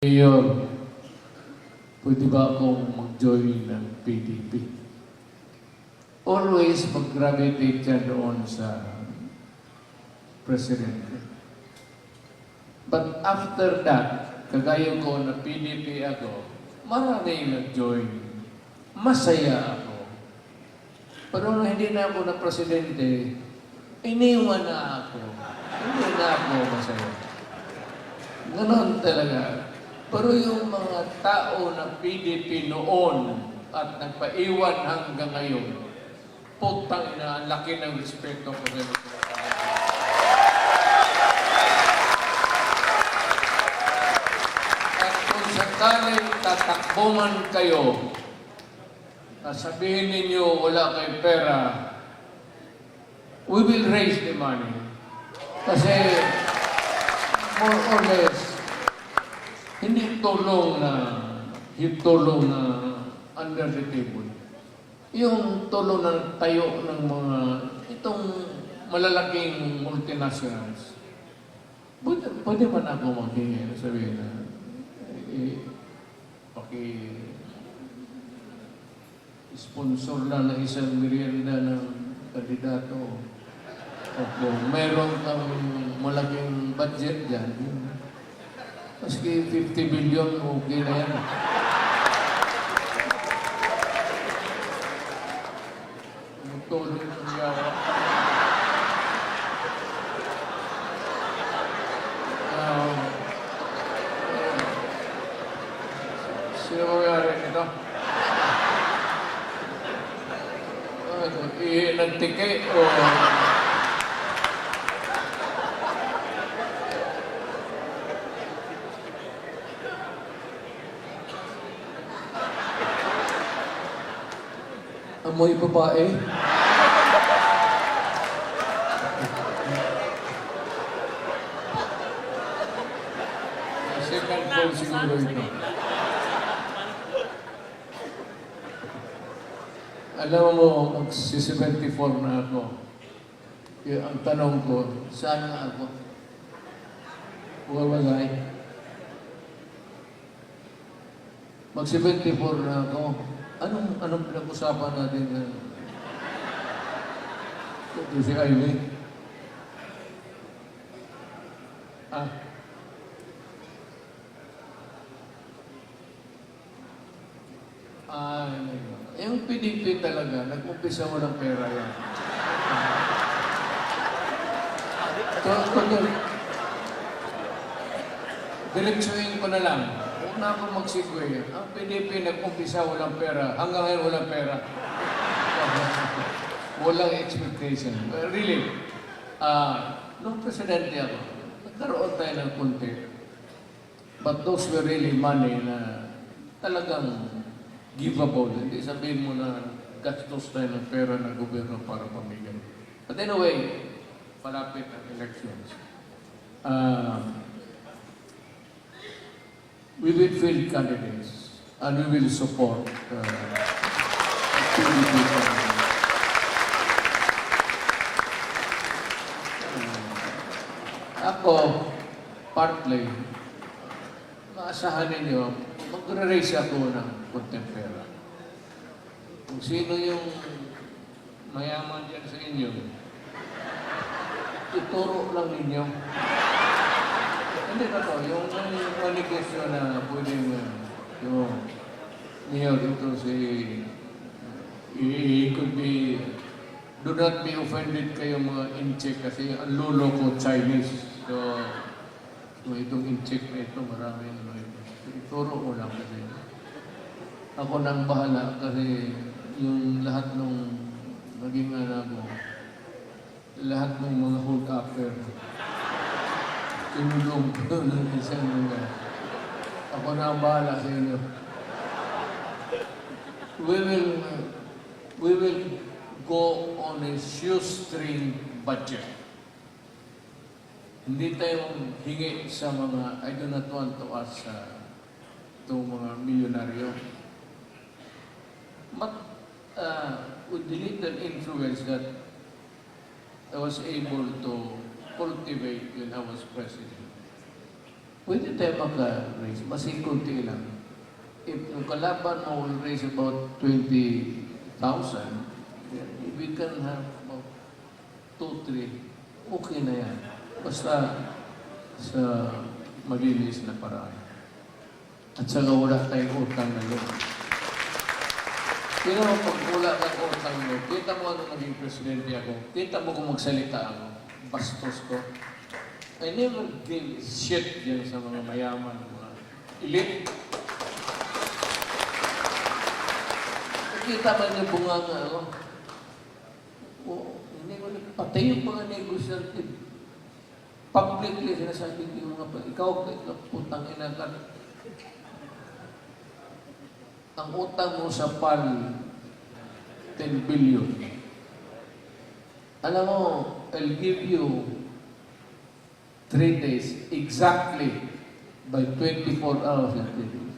Mayor, pwede ba akong mag-join ng PDP? Always mag-gravitate yan doon sa Presidente. But after that, kagaya ko na PDP ako, maraming nag-join. Masaya ako. Pero nung hindi na ako na Presidente, iniwan na ako. Hindi na ako masaya. Ganon talaga. Pero yung mga tao ng PDP noon at nagpaiwan hanggang ngayon, putang ina, ang laki ng respeto ko tao. At kung sakaling tatakbo man kayo, sabihin ninyo wala kayong pera, we will raise the money. Kasi more or less, tulong na, yung na under the table. Yung tulong na tayo ng mga, itong malalaking multinationals. Pwede, pwede man ako maghingi, sabihin na, eh, paki, sponsor lang ng isang merienda ng kandidato. O kung meron kang malaking budget dyan, maski 50 billion, okay na yan. Tulong ng yawa. Um, sino may-ari nito? Ano, ihi ng tike Amoy babae? Second floor siguro ito. Alam mo, magsi-74 na ako. Kaya ang tanong ko, saan nga ako? Wawalay. Mag-74 na ako. Anong, anong pinag-usapan natin na ito si Ivy? Ah, Ah, yung PDP talaga, nag-umpisa mo ng pera yan. So, kung diretsuhin ko na lang, na ako magsigwe. Ang PDP nag-umpisa walang pera, hanggang ngayon walang pera. walang expectation. Well, really, ah, nung presidente ako, nagkaroon tayo ng konti. But those were really money na talagang giveable. Hindi sabihin mo na gastos tayo ng pera ng gobyerno para pamilya. But anyway, palapit ang elections. Uh, we will field candidates and we will support uh, candidates. Uh, ako, partly, maasahan ninyo, magre-raise ako ng konting pera. Kung sino yung mayaman dyan sa inyo, ituro lang ninyo. Hindi na to, yung negosyo na pwedeng yung niyo dito si he could be do not be offended kayo mga incheck kasi ang lolo ko Chinese. So, so itong incheck na ito maraming ano ito. Ituro ko lang kasi. Ako nang bahala kasi yung lahat ng naging anak ko, lahat ng mga hold upper, tinulong ko ng isang mga. Ako na ang bahala sa inyo. We will, we will go on a shoestring budget. Hindi tayo hingi sa mga, I do not want to ask sa itong mga milyonaryo. But uh, with the little influence that I was able to cultivate when I was president, pwede tayo maka-raise, kunti lang. If yung kalaban mo will raise about 20,000, then if we can have about 2, 3, okay na yan. Basta sa malinis na paraan. At saka wala tayong utang na yun. Pero pag wala kang utang mo, kita mo ano naging presidente ako, kita mo kung magsalita ako, bastos ko. I never gave a shit yan sa mga mayaman, mga elite. Nakita man yung bunganga ako. O, hindi ko patay yung mga negosyante. Publicly sinasabi ko yung mga pa, ikaw, ikaw, putang ina ka. Ang utang mo sa PAL, 10 billion. Alam mo, I'll give you three days exactly by 24 hours and three days.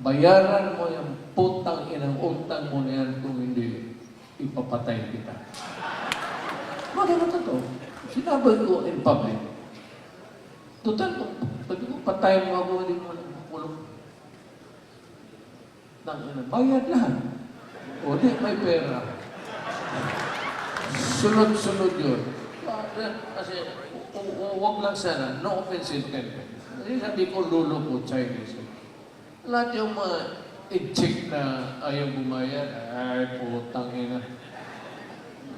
Bayaran mo yung putang inang utang mo na yan kung hindi, ipapatay kita. Bakit ba to? Sinabi ko in public. Total, sabi ko, patay mo ako, hindi mo lang makulong. Nang ina, bayad lahat. O di, may pera. Sunod-sunod yun. Bakit? Kasi, hu- hu- huwag lang sana, no offensive content. Kasi sabi ko, lulo ko, Chinese. Lahat yung mga i-check na ayaw bumayad, ay, putang ina.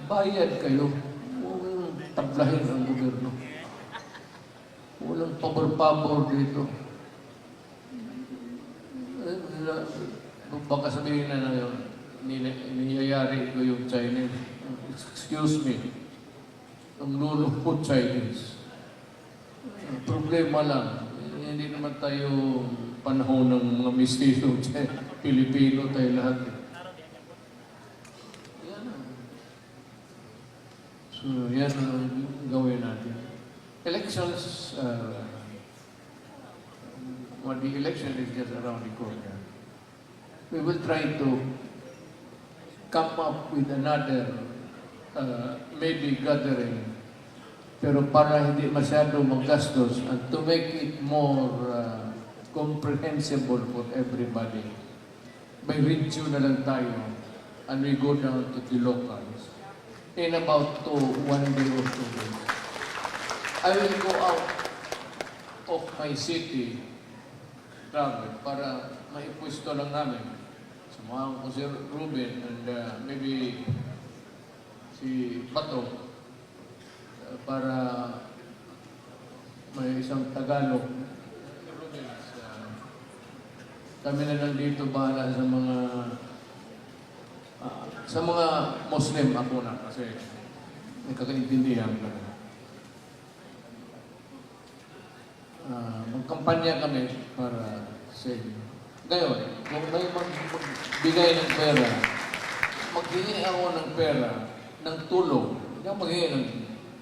Bayad kayo. Huwag tablahin ang gobyerno. Walang pabor-pabor dito. Eh, Baka sabihin na na yun, niyayari ko yung Chinese. Excuse me. Ang lulo ko Chinese. Ang Problema lang. eh, Hindi naman tayo panahon ng mga mestizo. Pilipino tayo lahat. eh. So, yan ang gawin natin. Elections, uh, well, the election is just around the corner. We will try to come up with another uh, maybe gathering pero para hindi masyado magastos and to make it more uh, comprehensible for everybody by region na lang tayo and we go down to the locals in about two, one day or two days. I will go out of my city travel para maipwesto lang namin. Samahan ko si Ruben and uh, maybe si Bato uh, para may isang Tagalog. Uh, kami na lang dito bahala sa mga ah, sa mga Muslim ako na kasi may kakaintindihan ka na. Ah, magkampanya kami para sa inyo. Ngayon, kung may mag- magbigay ng pera, maghingi ako ng pera, ng tulong. Hindi ako maghingi ng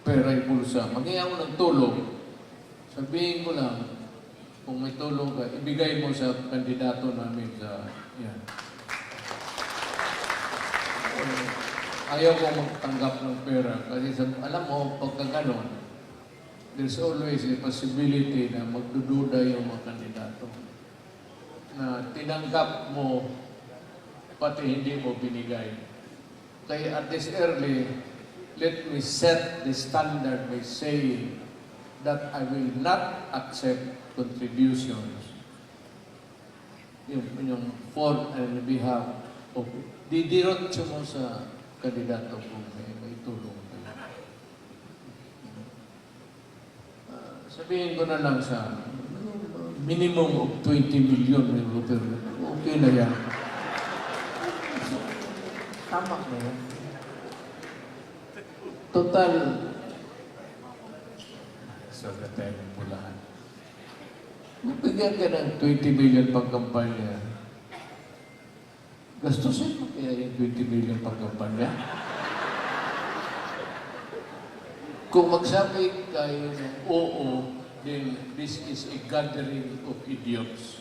pera yung bulsa. Maghingi ako ng tulong. Sabihin ko lang, kung may tulong ka, ibigay mo sa kandidato namin sa yan. Ayaw ko magtanggap ng pera kasi sa, alam mo, pagka ganon, there's always a possibility na magdududa yung mga kandidato. Na tinanggap mo, pati hindi mo binigay. Kaya at this early, let me set the standard by saying that I will not accept contributions yung, yung for and behalf of didirotso mo sa kandidato kung may, may tulong kayo. Ah, sabihin ko na lang sa minimum of 20 million may gobyerno. Okay na yan. Tama na yan. Total, sa tayo ng pulahan. Bigyan ka ng 20 million pang kampanya. Gastusin mo kaya yung 20 million pang kampanya? Kung magsabi kayo ng oo, then this is a gathering of idiots.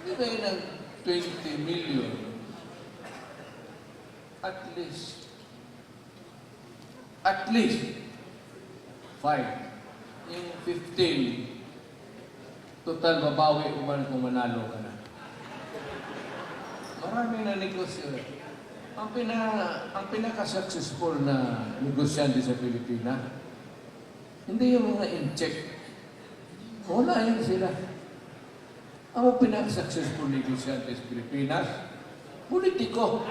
Kung kayo ng 20 million, at least, at least, five yung 15, total babawi uman kung manalo ka na. Marami na negosyo. Ang pina ang pinaka-successful na negosyante sa Pilipinas, hindi yung mga in-check. Wala yan sila. Ang pinaka-successful negosyante sa Pilipinas, politiko.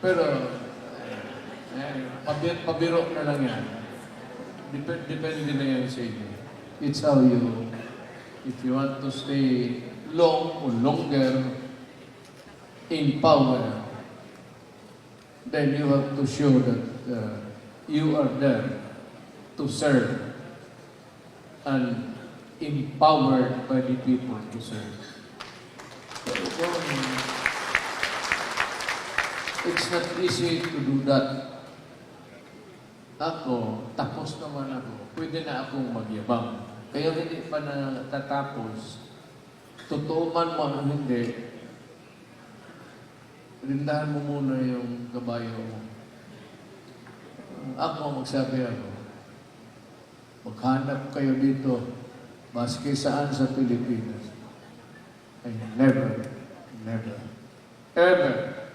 Pero, eh, pabir, pabiro na lang yan. Dep- depende na yan sa inyo. It's how you, if you want to stay long or longer in power, then you have to show that uh, you are there to serve and empowered by the people to serve. Kung it's not easy to do that. Ako, tapos naman ako. Pwede na akong magyabang. Kaya hindi pa na tatapos. Totoo man mo o hindi, rindahan mo muna yung kabayo mo. Ako, magsabi ako, maghanap kayo dito, maski saan sa Pilipinas. I never, never, ever